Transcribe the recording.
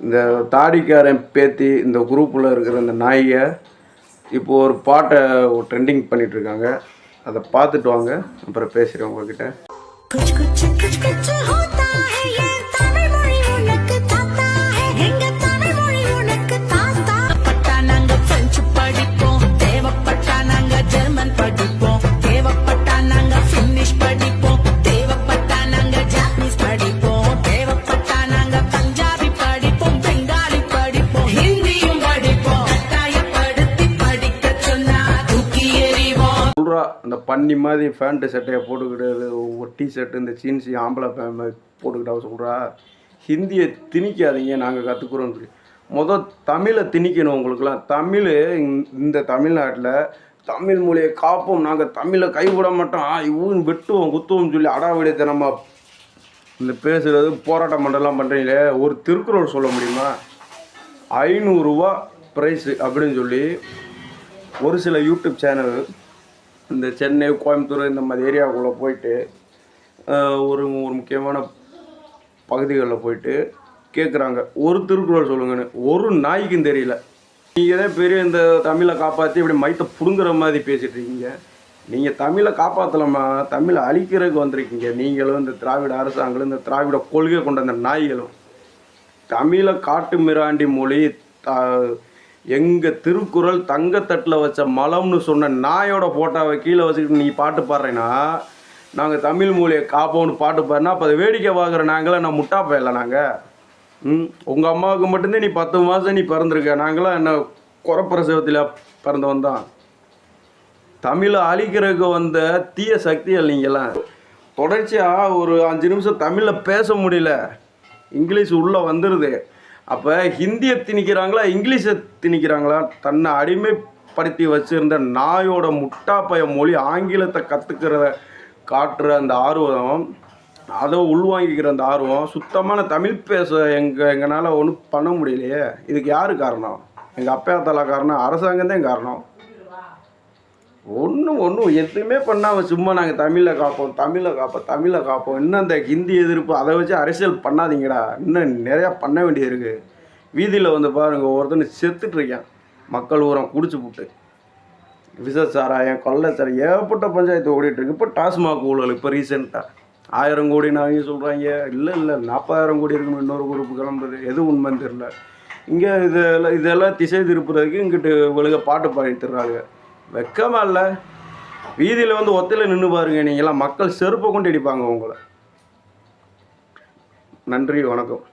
இந்த தாடிக்காரன் பேத்தி இந்த குரூப்பில் இருக்கிற இந்த நாயை இப்போ ஒரு பாட்டை ட்ரெண்டிங் பண்ணிட்டு இருக்காங்க அதை பார்த்துட்டு வாங்க. அப்புறம் பேசுகிறேன் உங்ககிட்ட. அந்த பன்னி மாதிரி ஃபேண்ட்டு சட்டையை போட்டுக்கிட்டு ஒரு டிஷர்ட்டு இந்த ஜீன்ஸ் ஆம்பளை ஃபேன் மாதிரி போட்டுக்கிட்டா சொல்கிறா ஹிந்தியை திணிக்காதீங்க நாங்கள் கற்றுக்குறோம் சொல்லி மொதல் தமிழை திணிக்கணும் உங்களுக்குலாம் தமிழ் இந்த- இந்த தமிழ்நாட்டில் தமிழ் மொழியை காப்போம் நாங்கள் தமிழை கைவிட மாட்டோம். இவன் வெட்டுவோம் குத்துவோம் சொல்லி அடாவிடத்தை நம்ம இந்த பேசுகிறது போராட்டம் பண்ணலாம் பண்ணுறீங்களே ஒரு திருக்குறள் சொல்ல முடியுமா? ஐநூறுரூவா ப்ரைஸு அப்படின்னு சொல்லி ஒரு சில யூடியூப் சேனல் இந்த சென்னை கோயம்புத்தூர் இந்த மாதிரி ஏரியாவுக்குள்ளே போயிட்டு ஒரு ஒரு முக்கியமான பகுதிகளில் போயிட்டு கேட்குறாங்க ஒரு திருக்குறள் சொல்லுங்கன்னு. ஒரு நாய்க்கும் தெரியல. நீங்கள் தான் பெரிய இந்த தமிழை காப்பாற்றி இப்படி மைத்தை பிடுங்குற மாதிரி பேசிகிட்டு இருக்கீங்க. நீங்கள் தமிழை காப்பாற்றலாமா தமிழை அழிக்கிறதுக்கு வந்திருக்கீங்க. நீங்களும் இந்த திராவிட அரசாங்களும் இந்த திராவிட கொள்கை கொண்ட அந்த நாய்களும் தமிழை காட்டு மிராண்டி மொழி த எங்கள் திருக்குறள் தங்கத்தட்டில் வச்ச மலம்னு சொன்ன நாயோட ஃபோட்டோவை கீழே வச்சுக்கிட்டு நீ பாட்டு பாடுறேன்னா நாங்கள் தமிழ் மொழியை காப்போம்னு பாட்டு பாடுனா அப்போ அதை வேடிக்கை பார்க்குற நாங்களே நான் முட்டா போயிடல நாங்கள் ம்? உங்கள் அம்மாவுக்கு மட்டும்தான் நீ பத்து மாதம் நீ பிறந்திருக்க. நாங்களாம் என்ன குறப்பிரசவத்தில் பிறந்தவன் தான். தமிழை அழிக்கிறதுக்கு வந்த தீய சக்திகள் நீங்களாம் தொடர்ச்சியாக ஒரு அஞ்சு நிமிஷம் தமிழில் பேச முடியல. இங்கிலீஷ் உள்ளே வந்துடுது அப்போ ஹிந்தியை திணிக்கிறாங்களா இங்கிலீஷை திணிக்கிறாங்களா? தன்னை அடிமைப்படுத்தி வச்சுருந்த நாயோட முட்டாப்பய மொழி ஆங்கிலத்தை கற்றுக்கிறத காட்டுற அந்த ஆர்வம் அதை உள்வாங்கிக்கிற அந்த ஆர்வம் சுத்தமான தமிழ் பேச எங்கள் எங்களால் ஒன்றும் பண்ண முடியலையே. இதுக்கு யார் காரணம்? எங்கள் அப்பா தலா காரணம் அரசாங்கம் தான் காரணம். ஒன்றும் ஒன்றும் எதுவுமே பண்ணாமல் சும்மா நாங்கள் தமிழை காப்போம் தமிழை காப்போம் தமிழை காப்போம். இன்னும் அந்த ஹிந்தி எதிர்ப்பு அதை வச்சு அரசியல் பண்ணாதீங்கடா. இன்னும் நிறையா பண்ண வேண்டியது இருக்குது வீதியில் வந்து பாருங்க ஒருத்தன் செத்துட்ருக்கேன் மக்கள் ஊரம் குடிச்சு புட்டு. விச சாராயம் கொள்ளை சாராயம் ஏகப்பட்ட பஞ்சாயத்து ஓடிட்டுருக்கு இப்போ டாஸ்மாக் ஊழல் இப்போ ரீசெண்டாக ஆயிரம் கோடி நாங்க சொல்கிறாங்க இல்லை இல்லை நாற்பதாயிரம் கோடி இருக்கணும் இன்னொரு குரூப்பு கிளம்புறது. எது உண்மைன்னு தெரில இங்கே இதெல்லாம் இதெல்லாம் திசை திருப்புறதுக்கு இங்கிட்டு இவளுக பாட்டு பாடி தர்றாங்க வெக்கமா இல்லை வீதியில் வந்து ஒத்தையில் நின்று பாருங்க நீங்களாம் மக்கள் செருப்பை கொண்டு அடிப்பாங்க உங்களை. நன்றி வணக்கம்.